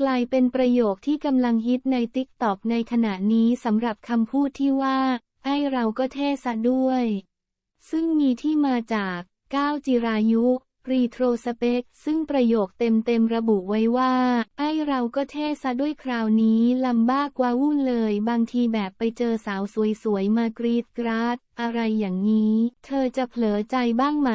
กลายเป็นประโยคที่กำลังฮิตในติ๊กต็อกในขณะนี้สำหรับคำพูดที่ว่า ไอ้เราก็เท่ซะด้วย ซึ่งมีที่มาจากก้าวจิรายุ รีโทรสเปกซึ่งประโยคเต็มๆระบุไว้ว่า ไอ้เราก็เท่ซะด้วยคราวนี้ลำบ้ากว่าวุ่นเลย บางทีแบบไปเจอสาวสวยๆมากรีดกราด อะไรอย่างนี้ เธอจะเผลอใจบ้างไหม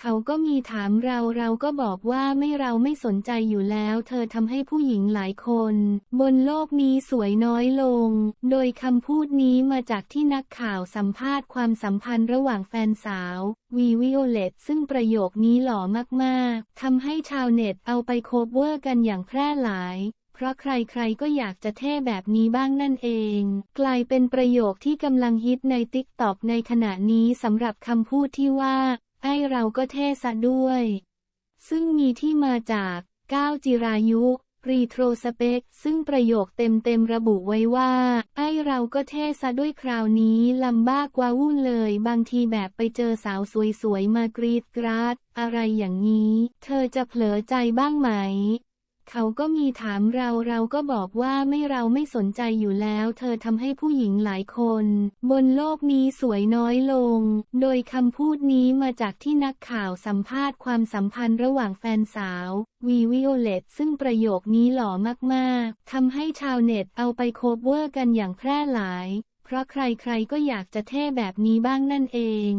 เขาก็มีถามเราเราก็บอกว่าไม่เราไม่สนใจอยู่แล้ว เธอทำให้ผู้หญิงหลายคน บนโลกนี้สวยน้อยลง โดยคำพูดนี้มาจากที่นักข่าวสัมภาษณ์ความสัมพันธ์ระหว่างแฟนสาววีวิโอเลตซึ่งประโยคนี้หล่อมากๆทำให้ชาวเน็ตเอาไปโคเวอร์กันอย่างแพร่หลายเพราะใครๆก็อยากจะเท่แบบนี้บ้างนั่นเอง กลายเป็นประโยคที่กำลังฮิตในติ๊กต็อกในขณะนี้สำหรับคำพูดที่ว่า ไอ้เราก็เท่ซะด้วย ซึ่งมีที่มาจากก้าวจิรายุ รีโทรสเปกซึ่งประโยคเต็มๆระบุไว้ว่า ไอ้เราก็เท่ซะด้วยคราวนี้ลำบ้ากว่าวุ่นเลย บางทีแบบไปเจอสาวสวยๆ มากรีดกราด อะไรอย่างนี้ เธอจะเผลอใจบ้างไหม เขาก็มีถามเราเราก็บอกว่าไม่เราไม่สนใจอยู่แล้ว เธอทำให้ผู้หญิงหลายคน บนโลกนี้สวยน้อยลง โดยคำพูดนี้มาจากที่นักข่าวสัมภาษณ์ความสัมพันธ์ระหว่างแฟนสาววีวิโอเลตซึ่งประโยคนี้หล่อมากๆทำให้ชาวเน็ตเอาไปโคเวอร์กันอย่างแพร่หลาย เพราะใครๆก็อยากจะเท่แบบนี้บ้างนั่นเอง